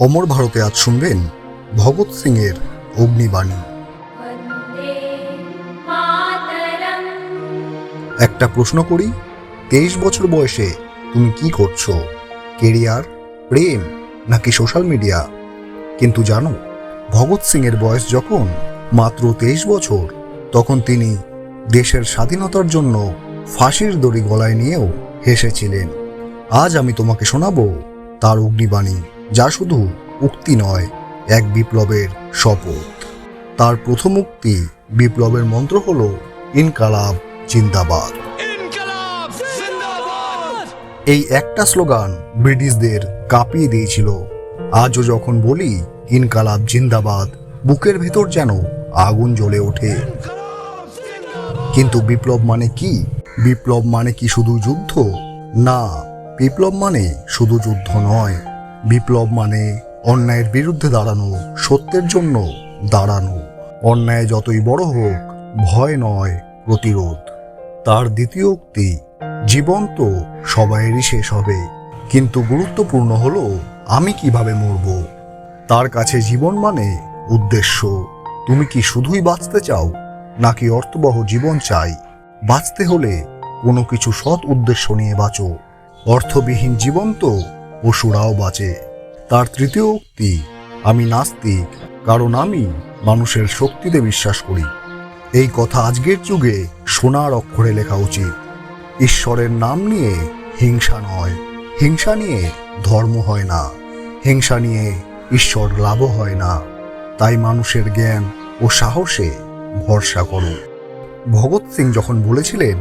অমর ভারতে আজ শুনবেন ভগৎ সিংয়ের অগ্নিবাণী। একটা প্রশ্ন করি, তেইশ বছর বয়সে তুমি কি করছ? কেরিয়ার, প্রেম নাকি সোশ্যাল মিডিয়া? কিন্তু জানো, ভগৎ সিংয়ের বয়স যখন মাত্র তেইশ বছর, তখন তিনি দেশের স্বাধীনতার জন্য ফাঁসির দড়ি গলায় নিয়েও হেসেছিলেন। আজ আমি তোমাকে শোনাবো তার অগ্নিবাণী। যা শুধু উক্তি নয় এক বিপ্লবের শপথ। তার প্রথম উক্তি বিপ্লবের মন্ত্র হল ইনকালাব জিন্দাবাদ। এই একটা স্লোগান ব্রিটিশদের কাঁপিয়ে দিয়েছিল। আজও যখন বলি ইনকালাব জিন্দাবাদ বুকের ভেতর যেন আগুন জ্বলে ওঠে। কিন্তু বিপ্লব মানে কি? বিপ্লব মানে কি শুধু যুদ্ধ? না বিপ্লব মানে শুধু যুদ্ধ নয়। বিপ্লব মানে অন্যায়ের বিরুদ্ধে দাঁড়ানো, সত্যের জন্য দাঁড়ানো। অন্যায় যতই বড় হোক, ভয় নয়, প্রতিরোধ। তার দ্বিতীয় উক্তি, জীবন তো সবাইয়েরই শেষ হবে। কিন্তু গুরুত্বপূর্ণ হলো, আমি কীভাবে মরব? তার কাছে জীবন মানে উদ্দেশ্য। তুমি কি শুধুই বাঁচতে চাও, নাকি অর্থবহ জীবন চাই? বাঁচতে হলে কোনো কিছু সৎ উদ্দেশ্য নিয়ে বাঁচো। অর্থবিহীন জীবন তো পশুরাও বাঁচে। তার তৃতীয় উক্তি, আমি নাস্তিক, কারণ আমি মানুষের শক্তিতে বিশ্বাস করি। এই কথা আজকের যুগে সোনার অক্ষরে লেখা উচিত। ঈশ্বরের নাম নিয়ে হিংসা নয়। হিংসা নিয়ে ধর্ম হয় না। হিংসা নিয়ে ঈশ্বর লাভও হয় না। তাই মানুষের জ্ঞান ও সাহসে ভরসা করো। ভগৎ সিং যখন বলেছিলেন,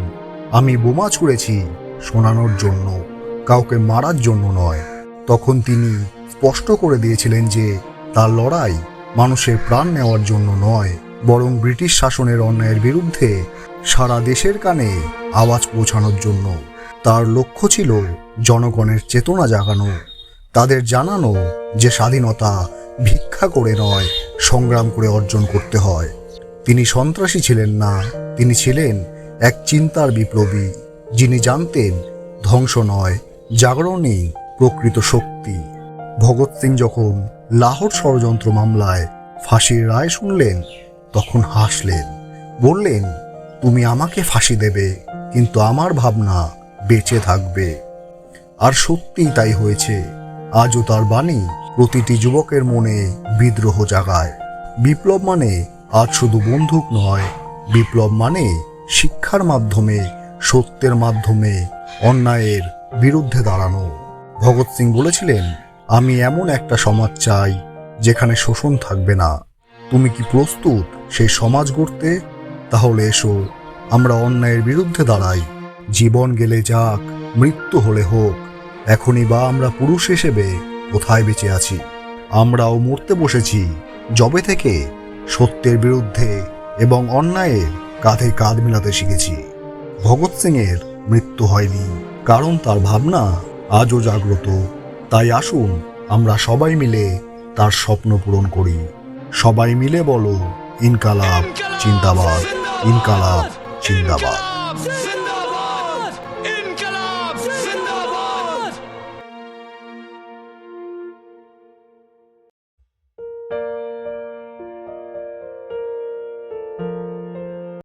আমি বোমা ছুঁড়েছি শোনানোর জন্য কাউকে মারার জন্য নয়। তখন তিনি স্পষ্ট করে দিয়েছিলেন যে, তার লড়াই মানুষের প্রাণ নেওয়ার জন্য নয়, বরং ব্রিটিশ শাসনের অন্যায়ের বিরুদ্ধে সারা দেশের কানে আওয়াজ পৌঁছানোর জন্য। তার লক্ষ্য ছিল জনগণের চেতনা জাগানো, তাদের জানানো যে স্বাধীনতা ভিক্ষা করে নয়, সংগ্রাম করে অর্জন করতে হয়। তিনি সন্ত্রাসী ছিলেন না, তিনি ছিলেন এক চিন্তার বিপ্লবী, যিনি জানতেন ধ্বংস নয় জাগরণই প্রকৃত শক্তি। ভগৎ সিং যখন লাহোর ষড়যন্ত্র মামলায় ফাঁসির রায় শুনলেন, তখন হাসলেন, বললেন, তুমি আমাকে ফাঁসি দেবে, কিন্তু আমার ভাবনা বেঁচে থাকবে। আর সত্যিই তাই হয়েছে। আজও তার বাণী প্রতিটি যুবকের মনে বিদ্রোহ জাগায়। বিপ্লব মানে আজ শুধু বন্দুক নয়, বিপ্লব মানে শিক্ষার মাধ্যমে, সত্যের মাধ্যমে, অন্যায়ের বিরুদ্ধে দাঁড়ানো। ভগৎ সিং বলেছিলেন, আমি এমন একটা সমাজ চাই যেখানে শোষণ থাকবে না। তুমি কি প্রস্তুত সেই সমাজ গড়তে? তাহলে এসো, আমরা অন্যায়ের বিরুদ্ধে দাঁড়াই। জীবন গেলে যাক, মৃত্যু হলে হোক। এখনই বা আমরা পুরুষ হিসেবে কোথায় বেঁচে আছি? আমরাও মরতে বসেছি জবে থেকে সত্যের বিরুদ্ধে এবং অন্যায়ের কাঁধে কাঁধ মেলাতে শিখেছি। ভগৎ সিংয়ের মৃত্যু হয়নি। কারণ তার ভাবনা আজও জাগ্রত। তাই আসুন, আমরা সবাই মিলে তার স্বপ্ন পূরণ করি। সবাই মিলে বলো, ইনকালাব, চিন্তাবাদ ইনকালাব, চিন্তাবাদ।